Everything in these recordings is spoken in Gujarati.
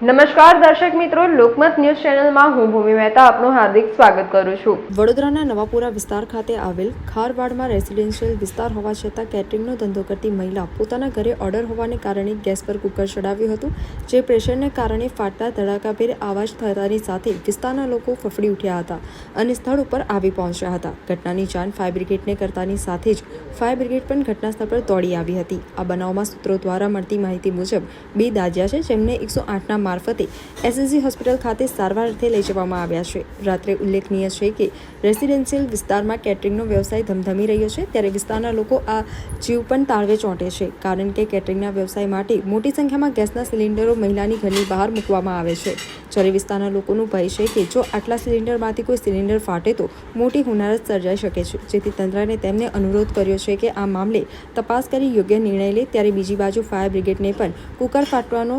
નમસ્કાર દર્શક મિત્રો, લોકમત ન્યૂઝ ચેનલમાં હું ભૂમિ મહેતા આપનું હાર્દિક સ્વાગત કરું છું. વડોદરાના નવાપુરા વિસ્તાર ખાતે આવેલ ખારવાડમાં રેસિડેન્શિયલ વિસ્તાર હોવા છતાં કેટરિંગનો ધંધો કરતી મહિલા પોતાના ઘરે ઓર્ડર હોવાને કારણે ગેસ પર કુકર ચડાવ્યું હતું, જે પ્રેશરને કારણે ફાટતા ધડાકાભેર અવાજ થતાની સાથે વિસ્તારના લોકો ફફડી ઉઠ્યા હતા અને સ્થળ ઉપર આવી પહોંચ્યા હતા. ઘટનાની જાણ ફાયર બ્રિગેડને કરતાની સાથે જ ફાયર બ્રિગેડ પણ ઘટના સ્થળ પર દોડી આવી હતી. આ બનાવમાં સૂત્રો દ્વારા મળતી માહિતી મુજબ બે દાજ્યા છે, જેમને એકસો આઠના મારફતે એસએસજી હોસ્પિટલ ખાતે સારવાર અર્થે લઈ જવામાં આવ્યા છે. રાત્રે ઉલ્લેખનીય છે કે રેસિડેન્શિયલ વિસ્તારમાં કેટરિંગનો વ્યવસાય ધમધમી રહ્યો છે, ત્યારે વિસ્તારના લોકો આ જીવ પણ તાળવે ચોંટે છે, કારણ કે કેટરિંગના વ્યવસાય માટે મોટી સંખ્યામાં ગેસના સિલિન્ડરો મહિલાની ઘરની બહાર મૂકવામાં આવે છે. જ્યારે વિસ્તારના લોકોનું ભય છે કે જો આટલા સિલિન્ડરમાંથી કોઈ સિલિન્ડર ફાટે તો મોટી હુનારત સર્જાઈ શકે છે. જેથી તંત્રને તેમને અનુરોધ કર્યો છે કે આ મામલે તપાસ કરી યોગ્ય નિર્ણય લે, ત્યારે બીજી બાજુ ફાયર બ્રિગેડને પણ કુકર ફાટવાનો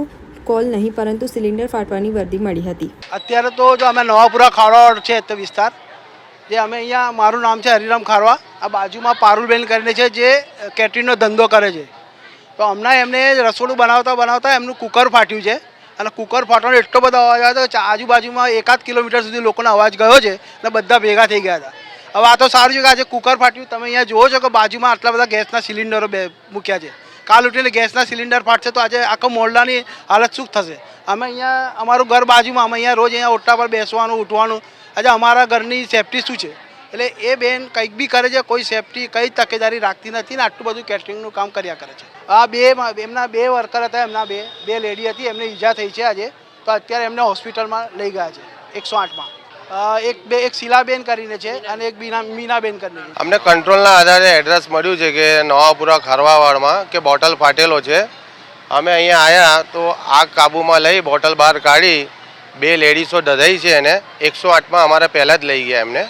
કોલ નહીં, પરંતુ સિલિન્ડર ફાટવાની વર્દી મળી હતી. અત્યારે તો જો અમે નવાપુરા ખારવા છે તે વિસ્તાર, જે અમે અહીંયા, મારું નામ છે હરિરામ ખારવા. આ બાજુમાં પારુલબેન કરીને છે, જે કેટરિંગનો ધંધો કરે છે. તો હમણાં એમને રસોડું બનાવતા બનાવતા એમનું કુકર ફાટ્યું છે. અને કુકર ફાટવાનો એટલો બધો અવાજ આવ્યો હતો આજુબાજુમાં એકાદ કિલોમીટર સુધી લોકોનો અવાજ ગયો છે અને બધા ભેગા થઈ ગયા હતા. હવે આ તો સારું છે કે આજે કુકર ફાટ્યું. તમે અહીંયા જુઓ છો કે બાજુમાં આટલા બધા ગેસના સિલિન્ડરો બે મૂક્યા છે. કાલ ઉઠીને ગેસના સિલિન્ડર ફાટશે તો આજે આખો મોરડાની હાલત શું થશે? અમે અહીંયા, અમારું ઘર બાજુમાં, અમે અહીંયા રોજ અહીંયા ઓટા પર બેસવાનું, ઉઠવાનું. આજે અમારા ઘરની સેફટી શું છે? એટલે એ બેન કંઈક બી કરે છે, કોઈ સેફટી કઈ તકેદારી રાખતી નથી ને આટલું બધું કેટરિંગનું કામ કર્યા કરે છે. આ બે એમના બે વર્કર હતા, એમના બે બે લેડી હતી, એમને ઈજા થઈ છે આજે. તો અત્યારે એમને હોસ્પિટલમાં લઈ ગયા છે, એકસો આઠમાં એક બે એક શીલાબેન કરીને છે અને એક બીના મીનાબેન કરીને છે. અમને કંટ્રોલના આધારે એડ્રેસ મળ્યું છે કે નવાપુરા ખારવાવાડમાં કે બોટલ ફાટેલો છે. અમે અહીંયા આવ્યા તો આગ કાબૂમાં લઈ બોટલ બહાર કાઢી બે લેડીઝો દધાઈ છે એને. એકસો આઠમાં અમારે પહેલાં જ લઈ ગયા એમને.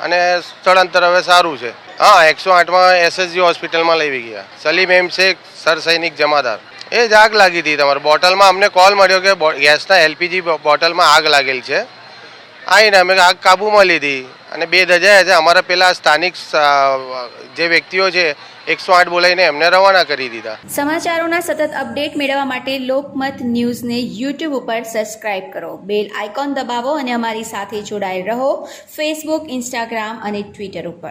અને સ્થળાંતર હવે સારું છે. હા એકસો આઠમાં એસએસજી હોસ્પિટલમાં લઈ ગયા. સલીમ એમ શેખ સર સૈનિક જમાદાર. એ જ આગ લાગી હતી તમારે. બોટલમાં અમને કોલ મળ્યો કે ગેસના એલપીજી બોટલમાં આગ લાગેલી છે. આવીને અમે આગ કાબૂમાં લીધી અને બે દજાયા છે અમારા પેલા સ્થાનિક જે વ્યક્તિઓ છે, એકસો આઠ બોલાવીને એમને રવાના કરી દીધા. સમાચારોના સતત અપડેટ મેળવવા માટે લોકમત ન્યૂઝને યુટ્યુબ ઉપર સબસ્ક્રાઇબ કરો. બેલ આઇકોન દબાવો અને અમારી સાથે જોડાયેલ રહો. ફેસબુક, ઇન્સ્ટાગ્રામ અને ટ્વિટર ઉપર.